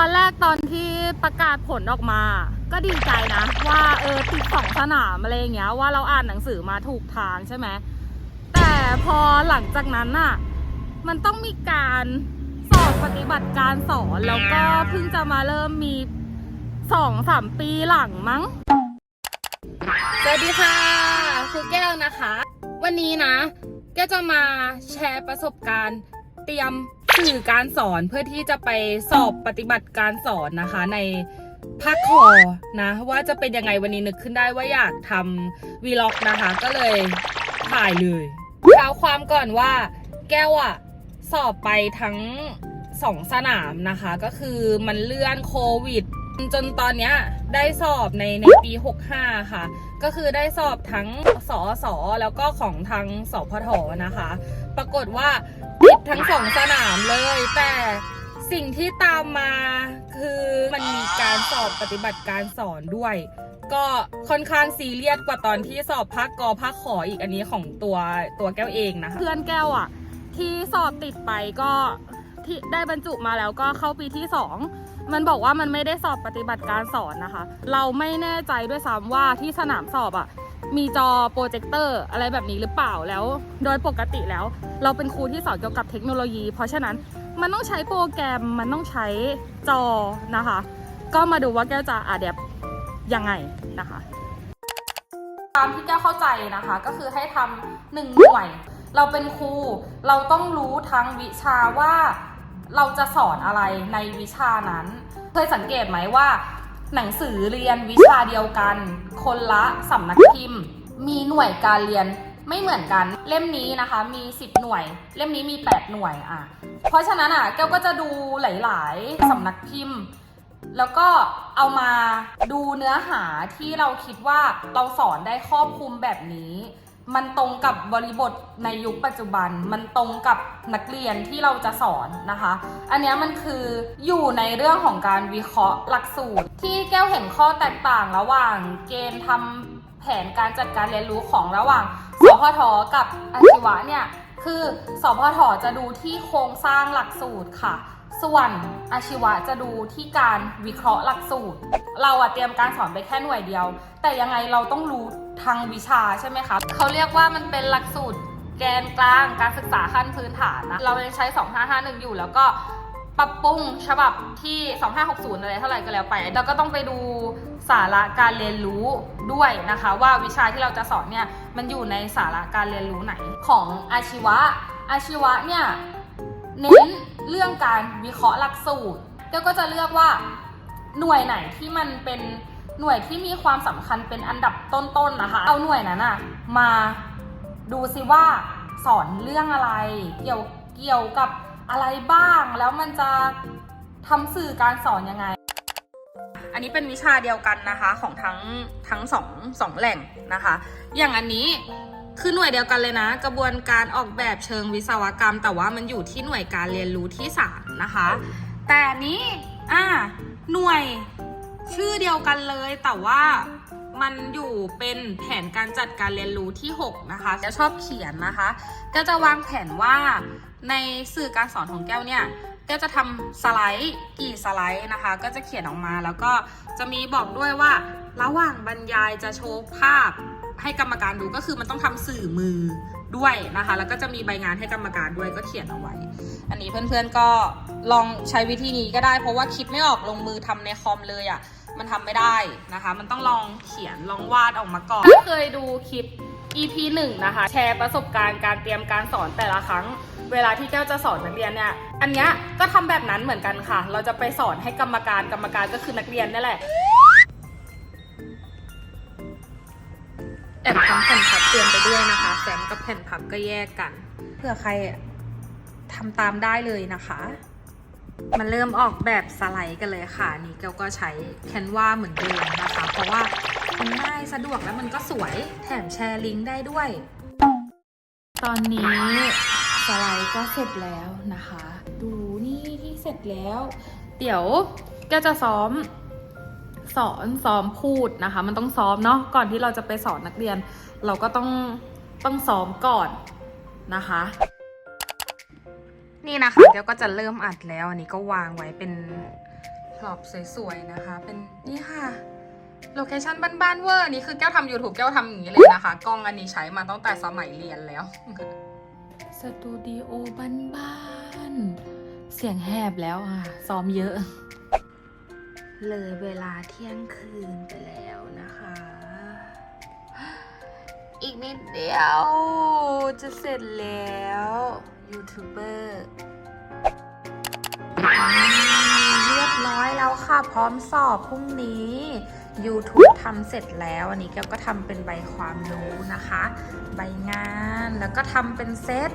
อนแรกตอนที่ประกาศผลออกมา ก็ดีใจนะ ว่าเออติดสองสนามอะไรอย่างเงี้ย ว่าเราอ่านหนังสือมาถูกทางใช่ไหมแต่พอหลังจากนั้นน่ะ มันต้องมีการสอบปฏิบัติการสอนแล้วก็เพิ่งจะมาเริ่มมีสองสามปีหลังมั้ง สวัสดีค่ะครูแก้วนะคะ วันนี้นะ แก้วจะมาแชร์ประสบการณ์เตรียม สื่อการสอนเพื่อที่จะไปสอบปฏิบัติการสอนนะคะในภาคคอนะว่าจะเป็นยังไงวันนี้นึกขึ้นได้ว่าอยากทำวีล็อกนะคะ ก็เลยถ่ายเลยเท้าความก่อนว่าแก้วอะสอบไปทั้งสองสนามนะคะ ก็คือมันเลื่อนโควิด จนตอนเนี้ยได้สอบในในปี 65 ค่ะ ก็คือได้สอบทั้งสอสอแล้วก็ของทางสพทนะคะ ปรากฏว่าติด ทั้งสองสนามเลย แต่สิ่งที่ตามมาคือมันมีการสอบปฏิบัติการสอนด้วย ก็ค่อนข้างซีเรียสกว่าตอนที่สอบภาคกอภาคขออีกอันนี้ของตัวตัวแก้วเองนะคะเพื่อนแก้วอะ ที่สอบติดไปก็ที่ได้บรรจุมาแล้วก็เข้าปีที่สองมันบอกว่ามันไม่ได้สอบปฏิบัติการสอนนะคะ เราไม่แน่ใจด้วยซ้ำว่าที่สนามสอบอะ่ะ มีจอโปรเจคเตอร์อะไรแบบนี้หรือเปล่าแล้ว โดยปกติแล้ว เราเป็นครูที่สอนเกี่ยวกับเทคโนโลยี เพราะฉะนั้นมันต้องใช้โปรแกรมมันต้องใช้จอนะคะ ก็มาดูว่าแก้วจะอาเดบยังไงนะคะ ตามที่แก้วเข้าใจนะคะ ก็คือให้ทำหนึ่งหน่วย เราเป็นครูเราต้องรู้ทั้งวิชาว่าเราจะสอนอะไรในวิชานั้น เคยสังเกตไหมว่า หนังสือเรียนวิชาเดียวกัน คนละสำนักพิมพ์ มีหน่วยการเรียนไม่เหมือนกัน เล่มนี้นะคะมี 10 หน่วย เล่มนี้มี 8 หน่วยอะ เพราะฉะนั้นอะแก้วก็จะดูหลาย ๆสำนักพิมพ์ แล้วก็เอามาดูเนื้อหาที่เราคิดว่าเราสอนได้ครอบคลุมแบบนี้ มันตรงกับบริบทในยุคปัจจุบัน มันตรงกับนักเรียนที่เราจะสอนนะคะ อันเนี้ยมันคืออยู่ในเรื่องของการวิเคราะห์หลักสูตร ที่แก้วเห็นข้อแตกต่างระหว่างเกณฑ์ทำแผนการจัดการเรียนรู้ของระหว่างสพทกับอาชีวะเนี่ยคือสพทจะดูที่โครงสร้างหลักสูตรค่ะส่วนอาชีวะจะดูที่การวิเคราะห์หลักสูตร เราอะเตรียมการสอนไปแค่หน่วยเดียว แต่ยังไงเราต้องรู้ ทางวิชาใช่ไหมคะเขาเรียกว่ามันเป็นหลักสูตรแกนกลางการศึกษาขั้นพื้นฐานนะเรายังใช้ 2551 อยู่แล้วก็ปรับปรุงฉบับที่ 2560 อะไรเท่าไหร่ก็แล้วไป แล้วก็ต้องไปดูสาระการเรียนรู้ด้วยนะคะ ว่าวิชาที่เราจะสอนเนี่ยมันอยู่ในสาระการเรียนรู้ไหนของอาชีวะ อาชีวะเนี่ยเน้นเรื่องการวิเคราะห์หลักสูตรเดี๋ยวก็จะเลือกว่าหน่วยไหนที่มันเป็น หน่วยที่มีความสำคัญเป็นอันดับต้นๆนะคะ เอาหน่วยนั้นอะมาดูซิว่าสอนเรื่องอะไร เกี่ยวเกี่ยวกับอะไรบ้าง แล้วมันจะทำสื่อการสอนยังไง อันนี้เป็นวิชาเดียวกันนะคะของทั้งทั้งสองสองแหล่งนะคะ อย่างอันนี้คือหน่วยเดียวกันเลยนะ กระบวนการออกแบบเชิงวิศวกรรม แต่ว่ามันอยู่ที่หน่วยการเรียนรู้ที่สามนะคะ แต่นี้อ่าหน่วย ชื่อเดียวกันเลยแต่ว่ามันอยู่เป็นแผนการจัดการเรียนรู้ที่ 6 นะคะจะชอบเขียนนะคะ ก็จะวางแผนว่าในสื่อการสอนของแก้วเนี่ยแก้วจะทำสไลด์กี่สไลด์นะคะ ก็จะเขียนออกมาแล้วก็จะมีบอกด้วยว่า ระหว่างบรรยายจะโชว์ภาพให้กรรมการดูก็คือมันต้องทำสื่อมือ ด้วยนะคะ แล้วก็จะมีใบงานให้กรรมการด้วยก็เขียนเอาไว้ อันนี้เพื่อนๆก็ลองใช้วิธีนี้ก็ได้ เพราะว่าคิดไม่ออกลงมือทำในคอมเลยอะ่ะมันทำไม่ได้นะคะ มันต้องลองเขียนลองวาดออกมาก่อนเคยดูคลิป EP 1นะคะ แชร์ประสบการณ์การเตรียมการสอนแต่ละครั้ง เวลาที่แก้วจะสอนนักเรียนเนี่ย อันเนี้ยก็ทำแบบนั้นเหมือนกันค่ะ เราจะไปสอนให้กรรมการกรรมการก็คือนักเรียนนี่แหละ เตรียมไปด้วยนะคะ แฟ้มกับแผ่นพับก็แยกกัน เผื่อใครทำตามได้เลยนะคะ มันเริ่มออกแบบสไลด์กันเลยค่ะ นี่แก้วก็ใช้แคนวาเหมือนเดิมนะคะ เพราะว่ามันง่ายสะดวกแล้วมันก็สวย แถมแชร์ลิงก์ได้ด้วย ตอนนี้สไลด์ก็เสร็จแล้วนะคะ ดูนี่ที่เสร็จแล้ว เดี๋ยวแก้วจะซ้อม สอนซ้อมพูดนะคะ มันต้องซ้อมเนาะก่อนที่เราจะไปสอนนักเรียน เราก็ต้องต้องซ้อมก่อนนะคะ นี่นะคะเดี๋ยวก็จะเริ่มอัดแล้ว อันนี้ก็วางไว้เป็นพรอพสวยๆนะคะ เป็นนี่ค่ะโลเคชั่นบ้านๆเวอร์นนี้คือแก้วทำ YouTube แก้วทำอย่างนี้เลยนะคะ กล้องอันนี้ใช้มาตั้งแต่สมัยเรียนแล้วสตูดิโอบ้านๆเสียงแหบแล้วอะ ซ้อมเยอะ เลยเวลาเที่ยงคืนไปแล้วนะคะ อีกนิดเดียว จะเสร็จแล้วยูทูบเบอร์เรียบร้อยแล้วค่ะ พร้อมสอบพรุ่งนี้ YouTube ทำเสร็จแล้ว อันนี้แก้วก็ทำเป็นใบความรู้นะคะ ใบงานแล้วก็ทำเป็นเซต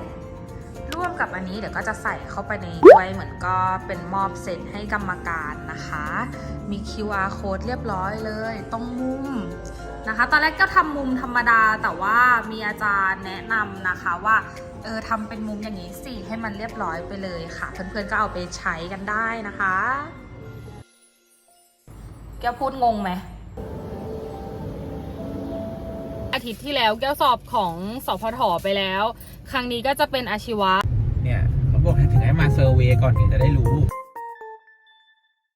กับอันนี้เดี๋ยวก็จะใส่เข้าไปในด้วยเหมือนก็เป็นมอบเสร็จให้กรรมการนะคะ มี QR code เรียบร้อยเลยตรงมุมนะคะ ตอนแรกก็ทำมุมธรรมดาแต่ว่ามีอาจารย์แนะนำนะคะว่าเออทำเป็นมุมอย่างนี้สิให้มันเรียบร้อยไปเลยค่ะ เพื่อนๆก็เอาไปใช้กันได้นะคะ แกพูดงงไหมอาทิตย์ที่แล้วแก้วสอบของสพทไปแล้ว ครั้งนี้ก็จะเป็นอาชีวะ เนี่ยเขาบอกให้ถึงให้มาเซอร์เวยก่อนถึงจะได้รู้